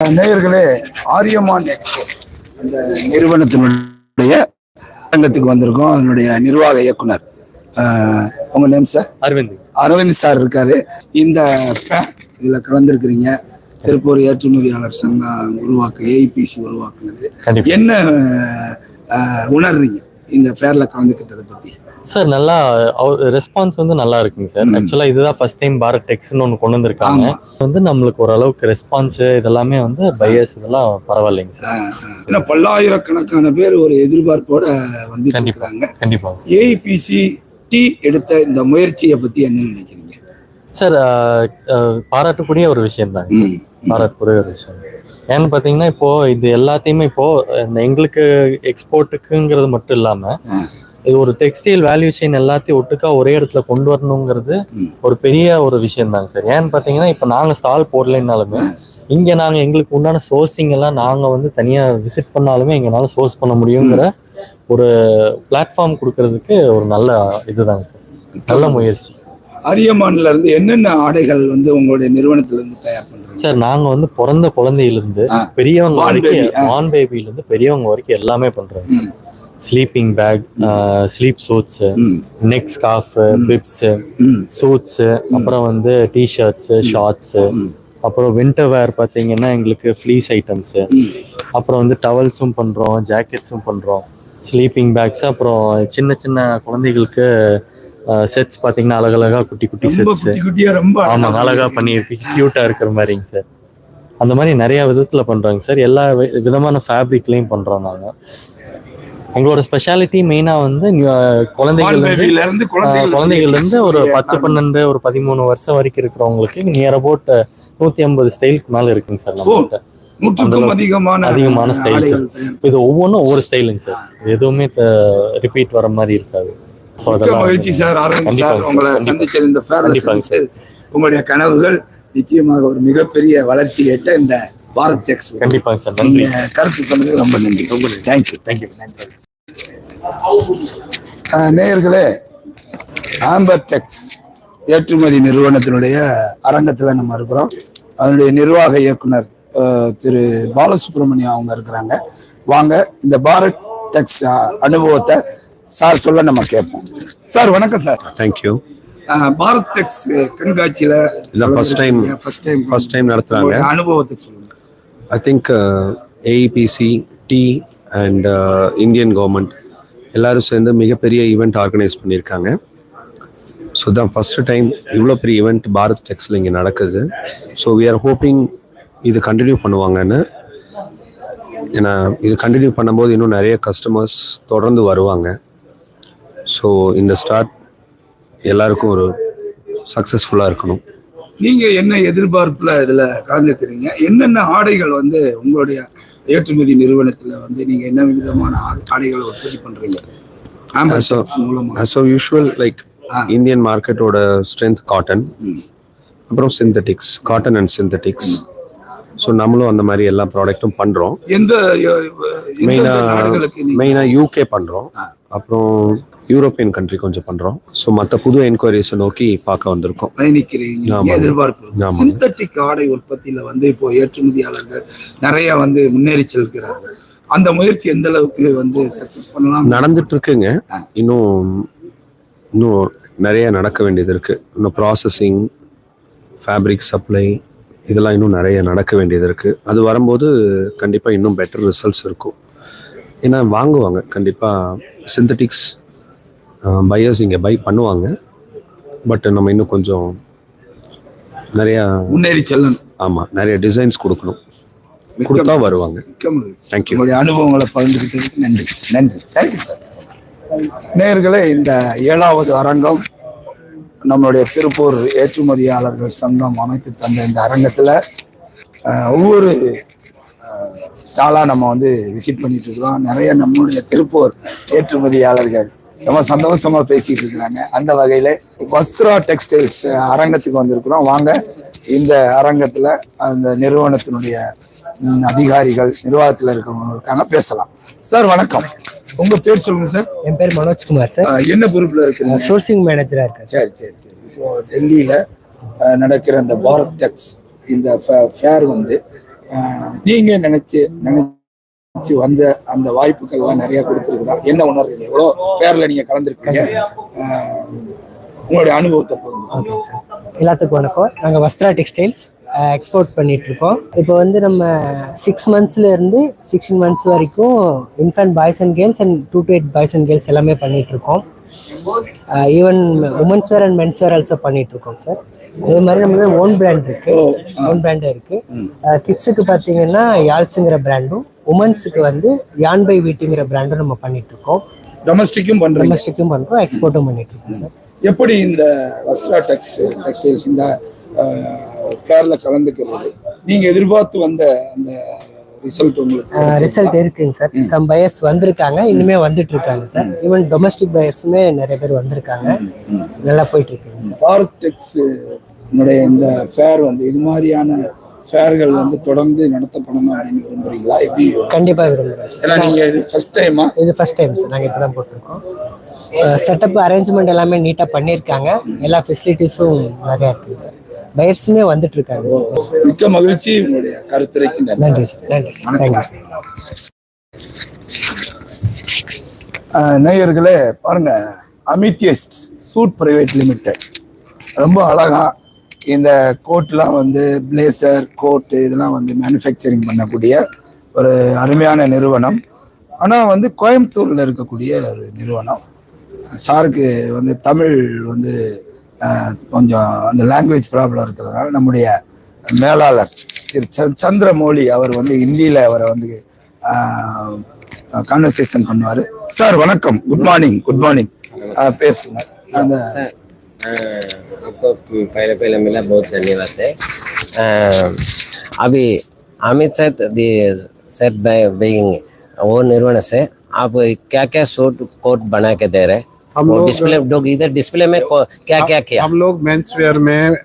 நேயர்களே ஆரியமான் எக்ஸ்போ அந்த நிறுவனத்தினுடைய அரங்கத்துக்கு வந்திருக்கோம். அதனுடைய நிர்வாக இயக்குனர் உங்க name sir Aravind. Aravind sir இருக்காரு. இந்த இதுல கலந்துருக்கிறீங்க. திருப்பூர் ஏற்றுமதியாளர் சங்கம் உருவாக்கு ஏஐபிசி உருவாக்குனது. என்ன உணர்றீங்க இந்த ஃபேர்ல கலந்துக்கிட்டதை பத்தி? சார் நல்லா ரெஸ்பான்ஸ் வந்து நல்லா இருக்குங்க சார் ம். ஆக்சுவலா இதுதான் ஃபர்ஸ்ட் டைம் பாரத் டெக்ஸ்னு ஒன்று கொண்டு வந்திருக்காங்க. வந்து நம்மளுக்கு ஓரளவுக்கு ரெஸ்பான்ஸ் இதெல்லாமே வந்து பையர்ஸ் இதெல்லாம் பரவாயில்லைங்க சார். ஏன்னா பல்லாயிரக்கணக்கான பேர் ஒரு எதிர்பார்ப்போட வந்துட்டு கண்டிப்பா. இருக்காங்க. கண்டிப்பா. ஏஐபிசி டி எடுத்த இந்த முயற்சியை பத்தி என்ன நினைக்கிறீங்க? சார் பாராட்டக்கூடிய ஒரு விஷயம் தாங்க ம், பாராட்டக்கூடிய ஒரு விஷயம். ஏன்னு பார்த்தீங்கன்னா இப்போ இது எல்லாத்தையுமே இப்போ இந்த எங்களுக்கு எக்ஸ்போர்ட்டுக்குங்கிறது மட்டும் இல்லாம ஆ. இது ஒரு டெக்ஸ்டைல் வேல்யூ செயின் எல்லாத்தையும் ஒட்டுக்கா ஒரே இடத்துல கொண்டு வரணுங்கிறது. ஒரு பெரிய ஒரு விஷயம் தாங்க சார் ஏன்னு பார்த்தீங்கன்னா இப்போ நாங்கள் ஸ்டால் போடலைன்னாலுமே இங்கே நாங்கள் எங்களுக்கு உண்டான சோர்சிங் எல்லாம் நாங்கள் வந்து தனியாக விசிட் பண்ணாலுமே எங்களால் சோர்ஸ் பண்ண முடியுங்கிற ஒரு பிளாட்ஃபார்ம் கொடுக்கறதுக்கு ஒரு நல்ல இதுதாங்க சார் நல்ல முயற்சி. அரியமான்ல இருந்து என்னென்ன ஆடைகள் வந்து உங்களுடைய நிறுவனத்துல இருந்து தயார் பண்றீங்க? சார் நாங்க வந்து பிறந்த குழந்தையிலிருந்து ஆ. பெரியவங்க வரைக்கும் baby, ஆ. பான் பேபில இருந்து பெரியவங்க வரைக்கும் எல்லாமே பண்றோம். Sleeping bag sleep suits neck scarf bibs suits அப்புறம் வந்து டிஷர்ட்ஸ் ஷார்ட்ஸ் அப்புறம் வின்டர் வேர் பார்த்தீங்கன்னா எங்களுக்கு ஃப்ளீஸ் ஐட்டம்ஸ். அப்புறம் வந்து டவல்ஸும் பண்றோம் ஜாக்கெட்ஸும் பண்றோம் ஸ்லீப்பிங் பேக்ஸ் அப்புறம் சின்ன சின்ன குழந்தைகளுக்கு செட்ஸ் பார்த்தீங்கன்னா அழகழகா குட்டி குட்டி செட்ஸ் குட்டி குட்டியா ரொம்ப ஆமா அழகா பண்ணியிருக்கு கியூட்டா இருக்கிற மாதிரிங்க சார். அந்த மாதிரி நிறைய விதத்துல பண்றாங்க சார். எல்லா விதமான ஃபேப்ரிக்லயும் பண்றோம் நாங்க. எங்களோட ஸ்பெஷாலிட்டி மெயினா வந்து குழந்தைகள் பால் இருந்து பேபில இருந்து அஹ், குழந்தைகள் குழந்தைகள்ல இருந்து ஒரு பத்து பன்னெண்டு ஒரு பதிமூணு வருஷம் வரைக்கும் இருக்கிறவங்களுக்கு நியர் அபவுட் நூத்தி ஐம்பது ஸ்டைலுக்கு மேல இருக்குங்க சார் நம்ம நூற்றுக்கும் அதிகமான அதிகமான. ஆடைகள் தயார் இது ஒவ்வொன்றும் ஒவ்வொரு ஸ்டைலுங்க சார். எதுவுமே ரிப்பீட் வர மாதிரி இருக்காது. மகிழ்ச்சி சார் அரவிந்த் சார். உங்களை சார். சந்திச்சது இந்த உங்களுடைய கனவுகள் நிச்சயமாக ஒரு மிகப்பெரிய வளர்ச்சி எட்ட இந்த பாரத் டெக்ஸ் கண்டிப்பாங்க சார். கருத்து சொன்னதுக்கு ரொம்ப நன்றி. ரொம்ப நன்றி. தேங்க்யூ தேங்க்யூ நன்றி நேயர்களே ஆம்பர் டெக்ஸ் ஏற்றுமதி நிறுவனத்தினுடைய அரங்கத்தில் நம்ம இருக்கிறோம். அதனுடைய நிர்வாக இயக்குனர் திரு பாலசுப்ரமணியம் அவங்க இருக்கிறாங்க. வாங்க இந்த பாரத் டெக்ஸ் அனுபவத்தை சார் சொல்ல நம்ம கேட்போம். சார் வணக்கம் sir thank you Bharat Tex கண்காட்சியில இதான் first time. First time first time நடத்துகிறாங்க அனுபவத்தை சொல்லுங்க. I think AEPC D and Indian government எல்லாரும் சேர்ந்து மிகப்பெரிய ஈவெண்ட் ஆர்கனைஸ் பண்ணியிருக்காங்க. ஸோ தான் ஃபஸ்ட்டு டைம் இவ்வளோ பெரிய ஈவெண்ட் பாரத் டெக்ஸில் இங்கே நடக்குது. ஸோ வி ஆர் ஹோப்பிங் இது கண்டினியூ பண்ணுவாங்கன்னு. ஏன்னா இது கண்டினியூ பண்ணும்போது இன்னும் நிறைய கஸ்டமர்ஸ் தொடர்ந்து வருவாங்க. ஸோ இந்த ஸ்டார்ட் எல்லாருக்கும் ஒரு சக்ஸஸ்ஃபுல்லாக இருக்கணும். நீங்கள் என்ன எதிர்பார்ப்பில் இதில் கலந்துக்கிறீங்க? என்னென்ன ஆடைகள் வந்து உங்களுடைய ஏற்றுமதி நிறுவனத்துல வந்து நீங்க என்ன விதமான ஆடைகளை உற்பத்தி பண்றீங்க ஆம்பர் So- டெக்ஸ் மூலமா as so usual like. Indian மார்க்கெட்டோட ஸ்ட்ரென்த் காட்டன். அப்புறம் synthetics cotton and synthetics so நம்மளும் அந்த மாதிரி எல்லா ப்ராடக்ட்டும் பண்ணுறோம் எந்த மெயினாக மெயினாக யூகே பண்ணுறோம் அப்புறம் யூரோப்பியன் கண்ட்ரி கொஞ்சம் பண்ணுறோம் ஸோ மற்ற புது என்கொயரிஸை நோக்கி பார்க்க வந்திருக்கோம். பயணிக்கிறீங்க. எதிர்பார்ப்பு. சிந்தட்டிக் ஆடை உற்பத்தியில வந்து இப்போ ஏற்றுமதியாளர்கள் நிறைய வந்து முன்னேறி செல்கிறார்கள். அந்த முயற்சி எந்த அளவுக்கு வந்து சக்சஸ் பண்ணலாம்? நடந்துட்டு இருக்குங்க இன்னும் இன்னும் நிறைய நடக்க வேண்டியது இருக்கு. இன்னும் ப்ராசஸிங் ஃபேப்ரிக் சப்ளை இதெல்லாம் இன்னும் நிறைய நடக்க வேண்டியது இருக்கு. அது வரும்போது கண்டிப்பாக இன்னும் பெட்டர் ரிசல்ட்ஸ் இருக்கும். ஏன்னா வாங்குவாங்க. கண்டிப்பாக சிந்தட்டிக்ஸ் பையர்ஸ் இங்கே பை பண்ணுவாங்க. பட் நம்ம இன்னும் கொஞ்சம் நிறையா முன்னேறி செல்லணும். ஆமாம் நிறைய டிசைன்ஸ் கொடுக்கணும். கொடுத்தா. வருவாங்க. you. உங்களுடைய அனுபவங்களை பகிர்ந்துக்கிட்டதுக்கு நன்றி. நன்றி. தேங்க்யூ சார் நேயர்களே இந்த ஏழாவது அரங்கம் நம்மளுடைய திருப்பூர் ஏற்றுமதியாளர்கள் சங்கம் அமைத்து தந்த இந்த அரங்கத்தில் ஒவ்வொரு ஸ்டாலாக நம்ம வந்து விசிட் பண்ணிட்டு இருக்கிறோம். நிறைய நம்மளுடைய திருப்பூர் ஏற்றுமதியாளர்கள் ரொம்ப சந்தோஷமாக பேசிட்டு இருக்கிறாங்க. அந்த வகையில் வஸ்த்ரா டெக்ஸ்டைல்ஸ் அரங்கத்துக்கு வந்திருக்கிறோம். வாங்க இந்த அரங்கத்தில் அந்த நிறுவனத்தினுடைய அதிகாரிகள் நிர்வாகத்துல இருக்கிறவங்க இருக்காங்க பேசலாம். சார் வணக்கம். உங்க பேர் சொல்லுங்க சார். என் பேர் மனோஜ்குமார் சார். என்ன பொறுப்புல இருக்குங்க? சோர்சிங் மேனேஜரா இருக்கேன் சார். சரி சரி இப்போ டெல்லியில நடக்கிற இந்த பாரத் டெக்ஸ் இந்த ஃபேர் வந்து நீங்க நினைச்சு நினைச்சு வந்த அந்த வாய்ப்புகள்லாம் நிறைய கொடுத்துருக்குதா? என்ன உணர்றீங்க எவ்வளோ ஃபேர்ல நீங்க கலந்துருக்கீங்க? உங்களுடைய அனுபவத்தை பகிர்ந்து ஓகே சார். எல்லாத்துக்கும் வணக்கம். நாங்கள் வஸ்த்ரா டெக்ஸ்டைல்ஸ் எக்ஸ்போர்ட் பண்ணிட்டு இருக்கோம் இப்போ வந்து நம்ம சிக்ஸ் மந்த்ஸ்ல இருந்து சிக்ஸ்டீன் மந்த்ஸ் வரைக்கும் infant boys and girls and two to eight boys and girls எல்லாமே பண்ணிட்டு இருக்கோம் even women's wear and men's wear also பண்ணிட்டு இருக்கோம் சார் அதே மாதிரி நம்மளுக்கு ஓன் பிராண்ட் இருக்கு. ஓன் பிராண்ட் இருக்கு. கிட்ஸுக்கு பார்த்தீங்கன்னா யாழ்ஸுங்கிற பிராண்டும் உமன்ஸுக்கு வந்து யான் பை வீட்டுங்கிற பிராண்டும் நம்ம பண்ணிட்டு இருக்கோம் டொமஸ்டிக்கும் பண்றீங்க? டொமஸ்டிக்கும் பண்றோம் எக்ஸ்போர்ட்டும் பண்ணிட்டு இருக்கோம் சார் எப்படி இந்த வஸ்த்ரா டெக்ஸ்டைல் டெக்ஸ்டைல்ஸ் இந்த ஃபேர்ல கலந்துக்கிறது. நீங்க எதிர்பார்த்து வந்த அந்த ரிசல்ட் உங்களுக்கு ரிசல்ட் இருக்குங்க சார். சம் பயர்ஸ் வந்திருக்காங்க. இனிமே வந்துட்டு இருக்காங்க சார் ஈவன் டொமஸ்டிக் பயர்ஸுமே நிறைய பேர் வந்திருக்காங்க. நல்லா போயிட்டு இருக்குங்க சார். பாரத் டெக்ஸ் உன்னுடைய இந்த ஃபேர் வந்து இது மாதிரியான ஃபேர்கள் வந்து தொடர்ந்து நடத்தப்படணும் அப்படின்னு விரும்புறீங்களா? எப்படி? கண்டிப்பா விரும்புகிறோம் ஏன்னா நீங்க இது ஃபர்ஸ்ட் டைமா இது ஃபர்ஸ்ட் டைம் சார். நாங்கள் இப்போ தான் போட்டிருக்கோம் செட்டப் அரேஞ்ச்மெண்ட் எல்லாமே நீட்டாக பண்ணியிருக்காங்க. எல்லா ஃபெசிலிட்டிஸும் நிறையா இருக்குங்க சார். பயர்ஸுமே வந்துட்டு இருக்காங்க மிக்க மகிழ்ச்சி. உங்களுடைய கருத்துரைக்கு நன்றி. சார். நன்றி சார். Thank you sir. நேயர்களே பாருங்க. Amethyst suit private limited. ரொம்ப அழகா இந்த கோட்லாம் வந்து பிளேசர் கோட்டு இதெல்லாம் வந்து மேனுஃபேக்சரிங் பண்ணக்கூடிய ஒரு அருமையான நிறுவனம். ஆனால் வந்து கோயம்புத்தூரில் இருக்கக்கூடிய ஒரு நிறுவனம். சாருக்கு வந்து தமிழ் வந்து கொஞ்சம் அந்த லாங்குவேஜ் ப்ராப்ளம் இருக்கிறதுனால நம்முடைய மேலாளர் திரு ச- சந்திரமௌலி அவர் வந்து ஹிந்தியில் அவரை வந்து கான்வர்சேஷன் பண்ணுவார் சார் வணக்கம் குட் மார்னிங் குட் மார்னிங் பேசுங்க அந்த सर अ, आपको पहले पहले मिला बहुत धन्यवाद है अ, अभी अमित सर दी सर बेइंग वो निर्वहन से आप क्या क्या सूट कोट बना के दे रहे हम लोग- डिस्प्ले इधर डिस्प्ले में क्या क्या किया? हम लोग मेंस वेयर में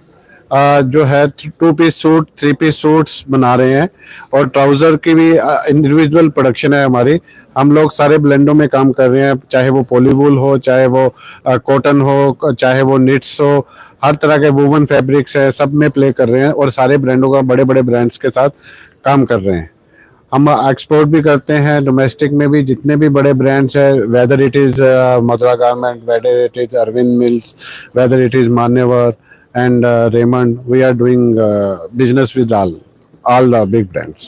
आ, जो है two piece suit three piece suits बना रहे हैं और ट्राउज़र की भी इंडिविजुअल प्रोडक्शन है हमारी। हम लोग सारे ब्लेंडों में काम कर रहे हैं चाहे वो पॉलीवूल हो चाहे वो कॉटन हो चाहे वो निट्स हो हर तरह के वूवन फैब्रिक्स है सब में प्ले कर रहे हैं और सारे ब्रांडों का बड़े बड़े ब्रांड्स के साथ काम कर रहे हैं। हम एक्सपोर्ट भी करते हैं डोमेस्टिक में भी जितने भी बड़े ब्रांड्स हैं whether it is Mathura garment whether it is Arvind mills whether it is Manyavar and Raymond we are doing business with all all the big brands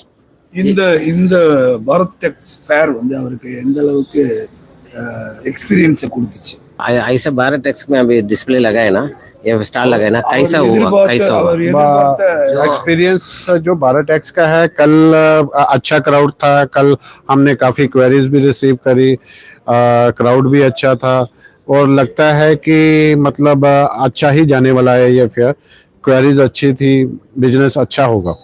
இந்த இந்த பாரத் டெக்ஸ் ஃபேர் வந்து அவருக்கு எந்த அளவுக்கு எக்ஸ்பீரியன்ஸை கொடுத்துச்சு ऐ- ऐसे बारह टेक्स में अभी डिस्प्ले लगाए ना ये स्टार लगा ना कैसा हुआ कैसा हुआ? एक्सपीरियंस जो भारत टैक्स का है कल अच्छा क्राउड था कल हमने काफ़ी क्वेरीज भी रिसीव करी क्राउड भी अच्छा था और लगता है कि मतलब अच्छा ही जाने वाला है ये फेयर क्वेरीज अच्छी थी बिज़नेस अच्छा होगा।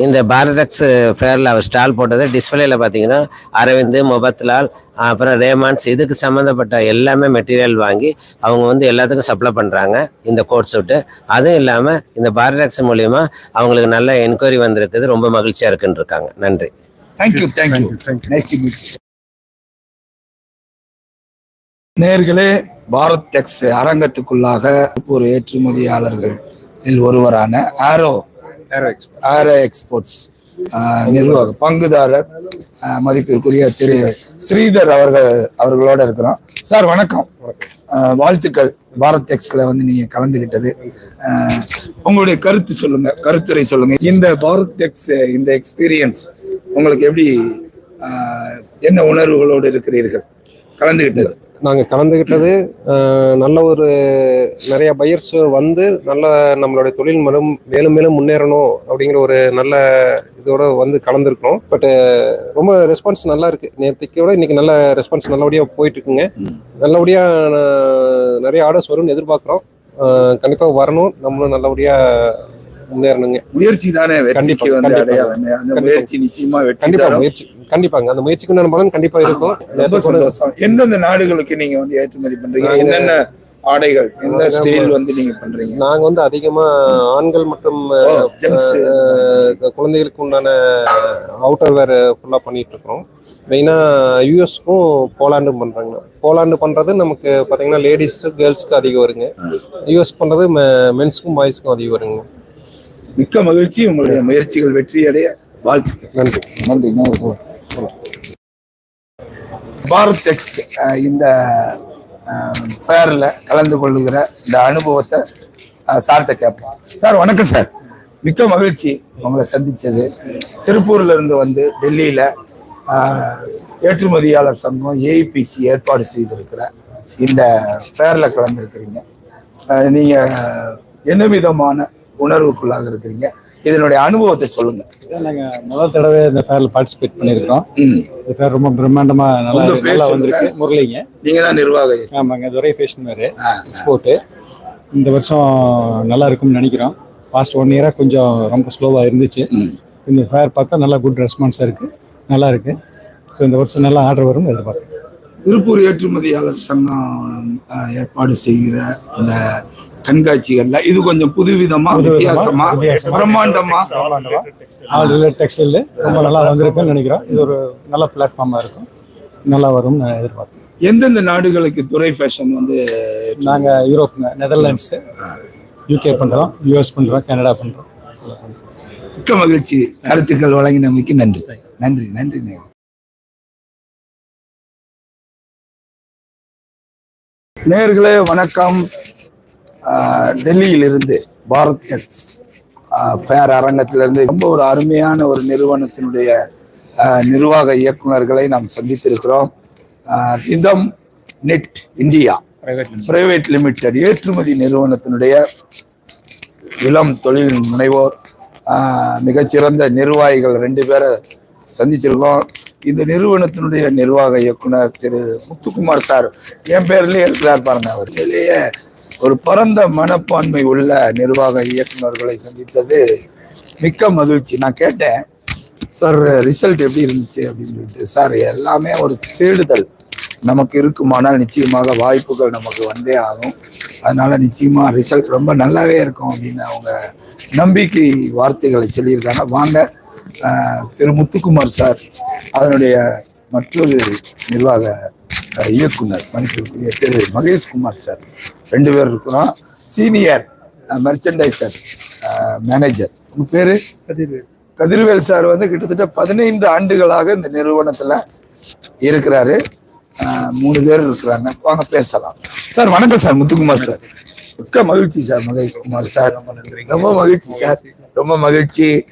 இந்த பாரடெக்ஸ் ஃபேரில் அவர் ஸ்டால் போட்டது டிஸ்பிளேல பார்த்தீங்கன்னா அரவிந்த் முபத்லால் அப்புறம் ரேமான்ஸ் இதுக்கு சம்மந்தப்பட்ட எல்லாமே மெட்டீரியல் வாங்கி அவங்க வந்து எல்லாத்துக்கும் சப்ளை பண்ணுறாங்க இந்த கோட் சூட்டு அதுவும் இல்லாமல் இந்த பாரடெக்ஸ் மூலியமா அவங்களுக்கு நல்ல என்கொயரி வந்திருக்குது ரொம்ப மகிழ்ச்சியாக இருக்குன்னு இருக்காங்க நன்றி தேங்க்யூ தேங்க்யூ மீட் நேர்களே பாரத் டெக்ஸ் அரங்கத்துக்குள்ளாக ஒரு ஏற்றுமதியாளர்களில் ஒருவரான ஆரோ ஆரோ எக்ஸ்போர்ட்ஸ் ஆஹ், நிர்வாக பங்குதாரர் மதிப்பிற்குரிய திரு ஸ்ரீதர் அவர்கள் அவர்களோட இருக்கிறோம். சார் வணக்கம். வாழ்த்துக்கள். பாரத் டெக்ஸ்ல வந்து நீங்க கலந்துகிட்டது. உங்களுடைய கருத்து சொல்லுங்க கருத்துரை சொல்லுங்க. இந்த பாரத் டெக்ஸ் இந்த எக்ஸ்பீரியன்ஸ் உங்களுக்கு எப்படி என்ன உணர்வுகளோடு இருக்கிறீர்கள்? கலந்துகிட்டது. நாங்கள் கலந்துக்கிட்டது நல்ல ஒரு நிறைய பையர்ஸ் வந்து நல்ல நம்மளுடைய தொழில் மரம் மேலும் மேலும் முன்னேறணும் அப்படிங்கிற ஒரு நல்ல இதோட வந்து கலந்துருக்கிறோம். பட் ரொம்ப ரெஸ்பான்ஸ் நல்லா இருக்கு. நேற்றுக்கோட இன்னைக்கு நல்ல ரெஸ்பான்ஸ் நல்லபடியாக போயிட்டு இருக்குங்க நல்லபடியாக நிறைய ஆர்டர்ஸ் வரும்னு எதிர்பார்க்குறோம். கண்டிப்பாக வரணும். நம்மளும் நல்லபடியாக முன்னேறணுங்க. முயற்சி தானே வெற்றிக்கு கண்டிப்பா, வந்து கண்டிப்பா. அடையாளமே. அந்த கண்டிப்பா. முயற்சி நிச்சயமா வெற்றி கண்டிப்பா தரும். முயற்சி. கண்டிப்பாங்க. அந்த முயற்சிக்கு உண்டான பலன் கண்டிப்பா இருக்கும். ரொம்ப சந்தோஷம். எந்தெந்த நாடுகளுக்கு நீங்க வந்து ஏற்றுமதி பண்றீங்க? என்னென்ன ஆடைகள் எந்த ஸ்டைல் வந்து நீங்க பண்றீங்க? நாங்க வந்து அதிகமா ஆண்கள் மற்றும் குழந்தைகளுக்கு உண்டான அவுட்டர் வேர் ஃபுல்லா பண்ணிட்டு இருக்கோம் மெயினா யூஎஸ்க்கும் போலாண்டும் பண்றாங்க. போலாண்டு பண்றது நமக்கு பாத்தீங்கன்னா லேடிஸ் கேர்ள்ஸ்க்கு அதிகம் வருங்க. யூஎஸ் பண்றது மென்ஸ்க்கும் பாய்ஸ்க்கும் அதிகம் வருங்க. மிக்க மகிழ்ச்சி. உங்களுடைய முயற்சிகள் வெற்றி அடைய வாழ்த்துக்கள். நன்றி. நன்றி. பாரத் எக்ஸ் இந்த ஃபேரில் கலந்து கொள்ளுகிற இந்த அனுபவத்தை சார்கிட்ட கேட்போம். சார் வணக்கம் சார். மிக்க மகிழ்ச்சி உங்களை சந்திச்சது. திருப்பூர்ல இருந்து வந்து டெல்லியில ஏற்றுமதியாளர் சங்கம் ஏஐபிசி ஏற்பாடு செய்திருக்கிற இந்த ஃபேரில் கலந்துருக்கிறீங்க. அஹ், நீங்க என்ன விதமான உணர்வுக்குள்ளாக இருக்கிறீங்க. இதனுடைய அனுபவத்தை சொல்லுங்க. நாங்கள் முதல் தடவை இந்த ஃபேரில் பார்ட்டிசிபேட் பண்ணியிருக்கிறோம். இந்த ஃபேர் ரொம்ப பிரம்மாண்டமா நல்லா நல்லா. வந்திருக்கு. முரளிங்க. நீங்க தான் நிர்வாகம் ஆமாங்க துரை ஃபேஷன் வேறு. எக்ஸ்போர்ட்டு இந்த வருஷம் நல்லா இருக்கும்னு நினைக்கிறோம். பாஸ்ட் ஒன் இயராக கொஞ்சம் ரொம்ப ஸ்லோவாக இருந்துச்சு. இந்த ஃபேர் பார்த்தா நல்லா குட் ரெஸ்பான்ஸாக இருக்குது நல்லா இருக்கு. ஸோ இந்த வருஷம் நல்லா ஆர்டர் வரும் எதிர்பார்க்குறேன் திருப்பூர் ஏற்றுமதியாளர் சங்கம் ஏற்பாடு செய்கிற அந்த கண்காட்சிகள்ல இது கொஞ்சம் புதுவிதமா வித்தியாசமா வித்தியாசமா. பிரம்மாண்டமா ஆல் ரிலேட் டெக்ஸ்டைல் ரொம்ப நல்லா வந்திருக்குன்னு நினைக்கிறோம் இது ஒரு நல்ல பிளாட்ஃபார்மாக இருக்கும் நல்லா வரும்னு நான் எதிர்பார்க்குறேன் எந்தெந்த நாடுகளுக்கு துறை ஃபேஷன் வந்து நாங்கள் யூரோப்புங்க நெதர்லாண்ட்ஸு யூகே பண்ணுறோம் யூஎஸ் பண்ணுறோம் கனடா பண்ணுறோம் மிக்க மகிழ்ச்சி கருத்துக்கள் வழங்கினமைக்கு நன்றி நன்றி நன்றி நேரு நேர்களே வணக்கம் டெல்லியிலிருந்து பாரத் எக்ஸ் ஃபேர் அரங்கத்திலிருந்து ரொம்ப ஒரு அருமையான ஒரு நிறுவனத்தினுடைய நிர்வாக இயக்குனர்களை நாம் சந்தித்திருக்கிறோம். இதம் நெட் இந்தியா பிரைவேட் லிமிடெட் ஏற்றுமதி நிறுவனத்தினுடைய இளம் தொழில் முனைவோர் மிகச்சிறந்த நிர்வாகிகள் ரெண்டு பேரை சந்திச்சிருக்கோம். இந்த நிறுவனத்தினுடைய நிர்வாக இயக்குனர் திரு முத்துக்குமார் சார் என் பேர்லேயே இருக்கிறார் பாருங்க அவர். உண்மையிலேயே ஒரு பரந்த மனப்பான்மை உள்ள நிர்வாக இயக்குனர்களை சந்தித்தது மிக்க மகிழ்ச்சி. நான் கேட்டேன் சார் ரிசல்ட் எப்படி இருந்துச்சு? அப்படின்னு சொல்லிட்டு சார் எல்லாமே ஒரு தேடுதல். நமக்கு இருக்குமானால் நிச்சயமாக வாய்ப்புகள் நமக்கு வந்தே ஆகும். அதனால நிச்சயமா ரிசல்ட் ரொம்ப நல்லாவே இருக்கும் அப்படின்னு அவங்க நம்பிக்கை வார்த்தைகளை சொல்லியிருக்காங்க. வாங்க திரு முத்துக்குமார் சார் அதனுடைய மற்றொரு நிர்வாக இயக்குனர் மதிப்பிற்குரிய திரு மகேஷ்குமார் சார். ரெண்டு பேர் இருக்கிறோம். சீனியர் மெர்ச்சன்டைசர் மேனேஜர் உங்க பேரு? கதிர்வேல். சார் வந்து கிட்டத்தட்ட பதினைந்து ஆண்டுகளாக இந்த நிறுவனத்துல இருக்கிறாரு. மூணு பேர் இருக்கிறாங்க. வாங்க பேசலாம். சார் வணக்கம் சார். முத்துக்குமார் சார். மிக்க மகிழ்ச்சி சார் மகேஷ்குமார் சார். ரொம்ப மகிழ்ச்சி சார். ரொம்ப மகிழ்ச்சி.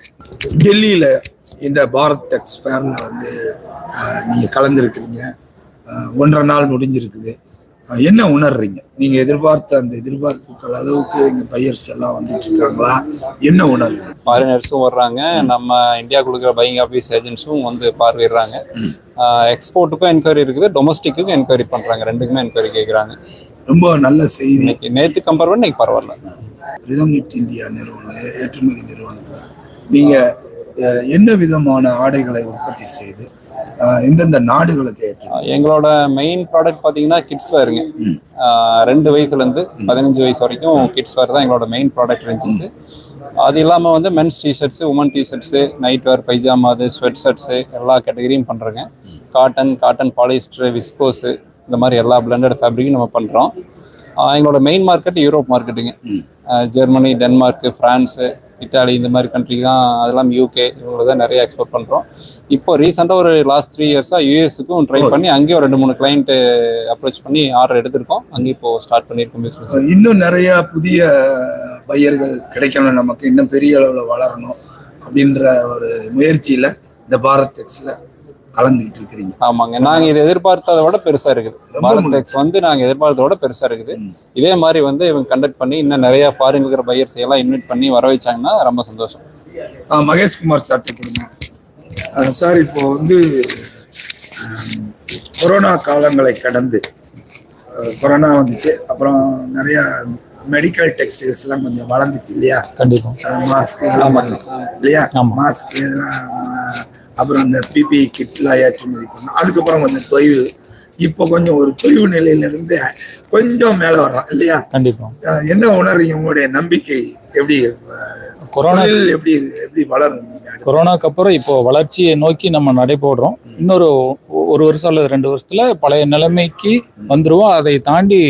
டெல்லியில இந்த பாரத் டெக்ஸ் ஃபேர்ல வந்து ஆஹ் நீங்க கலந்துருக்கிறீங்க. ஒன்றரை நாள் முடிஞ்சிருக்குது. என்ன உணர்றீங்க? நீங்க எதிர்பார்த்த அந்த எதிர்பார்ப்புகள் அளவுக்கு இங்க பையர்ஸ் எல்லாம் வந்துட்டு இருக்காங்களா? என்ன உணர்றீங்க ஃபாரினர்ஸும் வர்றாங்க. நம்ம இந்தியா கொடுக்குற பையிங் ஆஃபீஸ் ஏஜென்ட்ஸும் வந்து பார்வையிடுறாங்க. எக்ஸ்போர்ட்டுக்கும் என்கொயரி இருக்குது டொமஸ்டிக்குக்கும் என்கொயரி பண்ணுறாங்க ரெண்டுக்குமே என்கொயரி கேட்குறாங்க ரொம்ப நல்ல செய்தி. நேற்று கம்பேர் பண்ணி பரவாயில்ல. ரிதம் நெட் இந்தியா நிறுவனம் ஏற்றுமதி நிறுவனத்தில். நீங்க என்ன விதமான ஆடைகளை உற்பத்தி செய்து எந்தெந்த நாடுகளுக்கு எங்களோட மெயின் ப்ராடக்ட் பார்த்தீங்கன்னா கிட்ஸ் வேருங்க ஆஹ் ரெண்டு வயசுலேருந்து பதினஞ்சு வயசு வரைக்கும் கிட்ஸ் வேர் தான் எங்களோட மெயின் ப்ராடக்ட் ரேஞ்சஸ் அது இல்லாமல் வந்து men's t-shirts women t-shirts night wear பைஜாமாது sweatshirts எல்லா கேட்டகரியும் பண்ணுறோங்க காட்டன் காட்டன் பாலிஸ்டர் விஸ்கோஸு இந்த மாதிரி எல்லா பிளண்டட் ஃபேப்ரிக்கும் நம்ம பண்ணுறோம் எங்களோட மெயின் மார்க்கெட் யூரோப் மார்க்கெட்டுங்க ஜெர்மனி டென்மார்க்கு ஃப்ரான்ஸு இட்டாலி இந்த மாதிரி கண்ட்ரி தான் அதெல்லாம் யூகே இவங்களை தான் நிறைய எக்ஸ்போர்ட் பண்ணுறோம் இப்போ ரீசெண்டாக ஒரு லாஸ்ட் த்ரீ இயர்ஸாக யூஎஸ்க்கும் ட்ரை பண்ணி அங்கேயும் ரெண்டு மூணு கிளைண்ட் அப்ரோச் பண்ணி ஆர்டர் எடுத்திருக்கோம். அங்கேயும் இப்போ ஸ்டார்ட் பண்ணியிருக்கோம் பிஸ்னஸ் இன்னும் நிறைய புதிய பையர்கள் கிடைக்கணும் நமக்கு இன்னும் பெரிய அளவுல வளரணும் அப்படின்ற ஒரு முயற்சியில இந்த பாரத் டெக்ஸ்ல கலந்துக்கிட்டு இருக்கிறீங்க. ஆமாங்க. நாங்க இதை எதிர்பார்த்ததை விட பெருசா இருக்குது. பாரத். டெக்ஸ் வந்து நாங்க எதிர்பார்த்ததை விட பெருசா இருக்குது. இதே மாதிரி வந்து இவங்க கண்டக்ட் பண்ணி இன்னும் நிறைய ஃபாரின் இருக்கிற பையர்ஸ் எல்லாம் இன்வைட் பண்ணி வர வச்சாங்கன்னா ரொம்ப சந்தோஷம். மகேஷ்குமார் சார்ட்ட கொடுங்க. சார் இப்போ வந்து கொரோனா காலங்களை கடந்து கொரோனா வந்துச்சு. அப்புறம் நிறைய மெடிக்கல் டெக்ஸ்டைல்ஸ் எல்லாம் கொஞ்சம் வளர்ந்துச்சு இல்லையா? கண்டிப்பா. மாஸ்க் இதெல்லாம் இல்லையா. மாஸ்க் இதெல்லாம் அப்புறம் இந்த பிபி கிட்லாம் ஏற்றுமதி பண்ணோம் அதுக்கப்புறம் கொஞ்சம் தொய்வு. இப்போ கொஞ்சம் ஒரு தொய்வு நிலையில இருந்து கொஞ்சம் மேல வர்றோம் இல்லையா? கண்டிப்பா. என்ன உணர்றீங்க உங்களுடைய நம்பிக்கை? எப்படி கொரோனா எப்படி எப்படி வளரும்? கொரோனாக்கு அப்புறம் இப்போ வளர்ச்சியை நோக்கி நம்ம நடைபோடுறோம். இன்னொரு ஒரு வருஷம் அல்லது ரெண்டு வருஷத்துல பழைய நிலைமைக்கு வந்துருவோம். அதை தாண்டி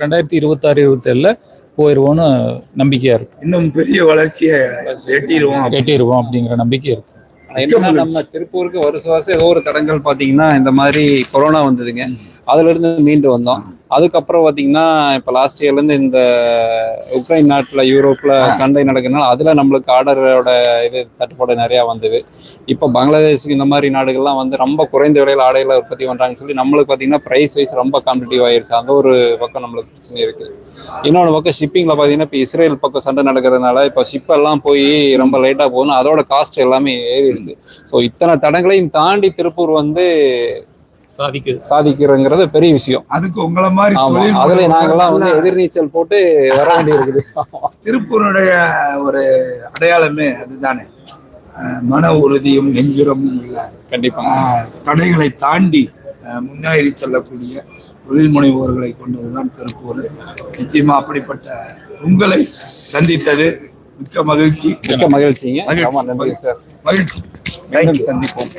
ரெண்டாயிரத்தி இருபத்தாறு இருபத்தேழுல போயிடுவோம்னு நம்பிக்கையா இருக்கு. இன்னும் பெரிய வளர்ச்சியை எட்டிடுவோம். எட்டிடுவோம் அப்படிங்கிற நம்பிக்கை இருக்கு. நம்ம திருப்பூருக்கு வருஷ வருஷம் ஏதோ ஒரு தடங்கள் பாத்தீங்கன்னா இந்த மாதிரி கொரோனா வந்ததுங்க. அதுல இருந்து மீண்டு வந்தோம். அதுக்கப்புறம் பாத்தீங்கன்னா இப்ப லாஸ்ட் இயர்ல இருந்து இந்த உக்ரைன் நாட்டுல யூரோப்ல சண்டை நடக்கிறதுனால அதுல நம்மளுக்கு ஆர்டரோட இது தட்டுப்பாடு நிறைய வந்தது. இப்ப பங்களாதேஷுக்கு இந்த மாதிரி நாடுகள்லாம் வந்து ரொம்ப குறைந்த விலையில ஆடைகளை உற்பத்தி பண்றாங்கன்னு சொல்லி நம்மளுக்கு பாத்தீங்கன்னா பிரைஸ் வைஸ் ரொம்ப காம்படிட்டிவ் ஆயிருச்சு. அந்த ஒரு பக்கம் நம்மளுக்கு பிரச்சனை இருக்கு. இன்னொன்று பக்கம் ஷிப்பிங்ல பாத்தீங்கன்னா இப்போ இஸ்ரேல் பக்கம் சண்டை நடக்கிறதுனால இப்போ ஷிப் எல்லாம் போய் ரொம்ப லேட்டா போகணும் அதோட காஸ்ட் எல்லாமே ஏறிடுச்சு. ஸோ இத்தனை தடங்களையும் தாண்டி திருப்பூர் வந்து சாதிக்குது. சாதிக்கிறங்கிறது பெரிய விஷயம். அதுக்கு உங்களை மாதிரி அதுல நாங்கெல்லாம் வந்து எதிர்நீச்சல் போட்டு வர வேண்டியிருக்குது. திருப்பூருடைய ஒரு அடையாளமே அதுதானே. மன உறுதியும் நெஞ்சுரமும் உள்ள கண்டிப்பா. தடைகளை தாண்டி முன்னேறி செல்லக்கூடிய தொழில் முனைவோர்களை கொண்டதுதான் திருப்பூர். நிச்சயமா அப்படிப்பட்ட உங்களை சந்தித்தது மிக்க மகிழ்ச்சி. மிக்க மகிழ்ச்சிங்க. மகிழ்ச்சி. சார். மகிழ்ச்சி. சந்திப்போம்.